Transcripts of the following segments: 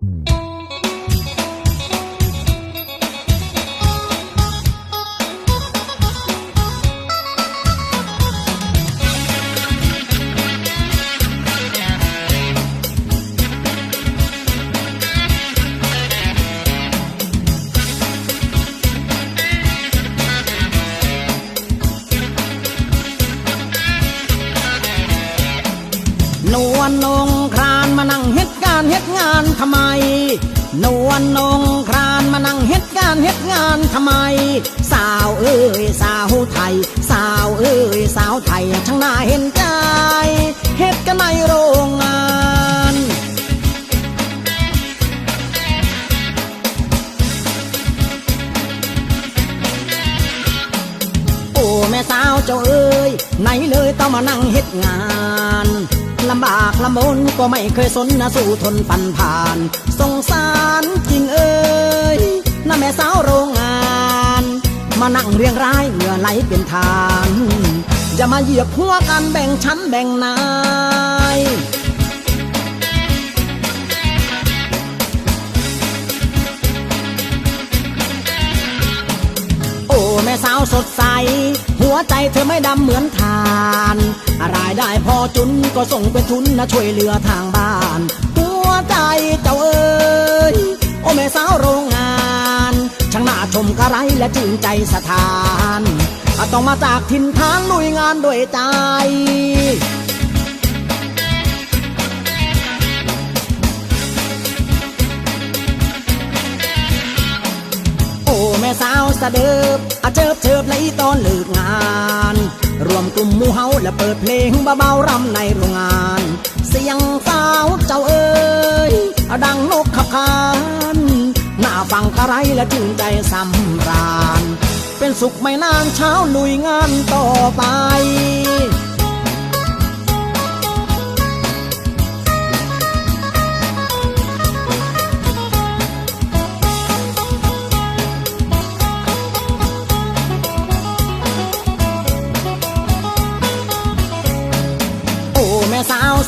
นวลนงครานมานั่งเฮ็ด การเฮ็ดงานทำไม นวลนงครานมานั่งเฮ็ดการเฮ็ดงานทำไม สาวเอ้ยสาวไทย สาวเอ้ยสาวไทยช่างน่าเห็นใจ เฮ็ดกันในโรงงานโอ้แม่สาวเจ้าเอ้ยไหนเลยต้องมานั่งเฮ็ดงาน ลำบากลำบนก็ไม่เคยสนนะสู้ทนปันผ่าน สงสารจริงเอ้ยน้าแม่สาวโรงงาน มานั่งเรียงรายเหงื่อไหลเป็นทานอย่ามาเหยียบหัวกันแบ่งชั้นแบ่งนาย ม่สาวสดใส หัวใจเธอไม่ดำเหมือนทานรายได้พอจุนก็ส่งเป็นทุนนะช่วยเหลือทางบ้าน หัวใจเจ้าเอ้ยโอ้แม่สาวโรงงานช่างน่าชมกระไรและจื่นใจสถานต้องมาจากถิ่นทางลุยงานด้วยใจ สาวสะเดิบอาเจิบเจิบเลตอนเลิกงาน รวมกลุ่มมูเฮาและเปิดเพลงเบาๆรำในโรงงาน เสียงสาวเจ้าเอ้ยดังนกขับขานหน้าฟังกระไรและจึงใจสำราญ เป็นสุขไม่นานเช้าลุยงานต่อไป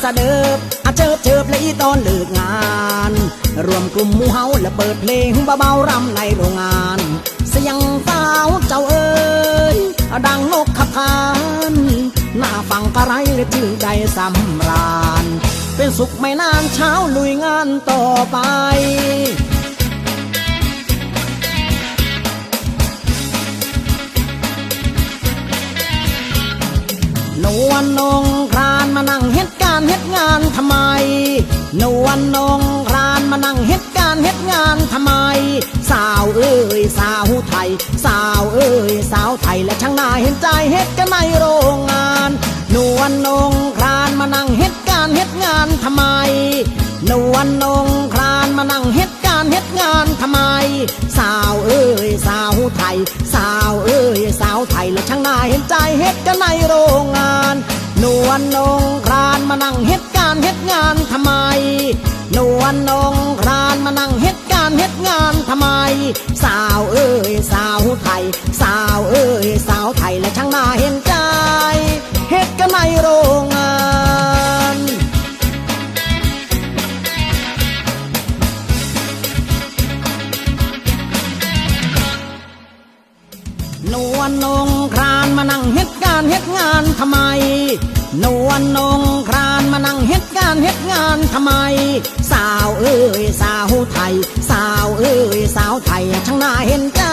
สาวสะเดิบอาเจิบเจิบเลยตอนเลิกงาน รวมกลุ่มมู่เฮาและเปิดเพลงเบาๆรำในโรงงาน เสียงสาวเจ้าเอ้ยดังนกขับขานหน้าฟังกระไรและชื่นใจสำราญ เป็นสุขไม่นานเช้าลุยงานต่อไปนวลนงครานมานั่งเฮ็ด การเฮ็ดงานทำไมนวลนงครานมานั่งเฮ็ดการเฮ็ดงานทำไม สาวเอ้ยสาวไทย สาวเอ้ยสาวไทยและช่างน่าเห็นใจเฮ็ดกันในโรงงาน นวลนงครานมานั่งเฮ็ดการเฮ็ดงานทำไมนวลนงครานมานั่งเฮ็ดการเฮ็ดงานทำไม สาวเอ้ยสาวไทย สาวเอ้ยสาวไทยและช่างน่าเห็นใจเฮ็ดกันในโรงงาน นวลนงครานมานั่งเฮ็ดการเฮ็ดงานทำไม นวลนงครานมานั่งเฮ็ดการเฮ็ดงานทำไม สาวเอ้ยสาวไทย สาวเอ้ยสาวไทยและช่างน่าเห็นใจ เฮ็ดกันในโรงงานนวลนงครานมานั่งเฮ็ดานเฮ็ดงานทำไม นวลนงครานมานั่งเฮ็ดงานเฮ็ดงานทำไม สาวเอ้ยสาวไทย สาวเอ้ยสาวไทยช่างน่าเห็นใจ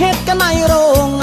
เฮ็ดกันในโรง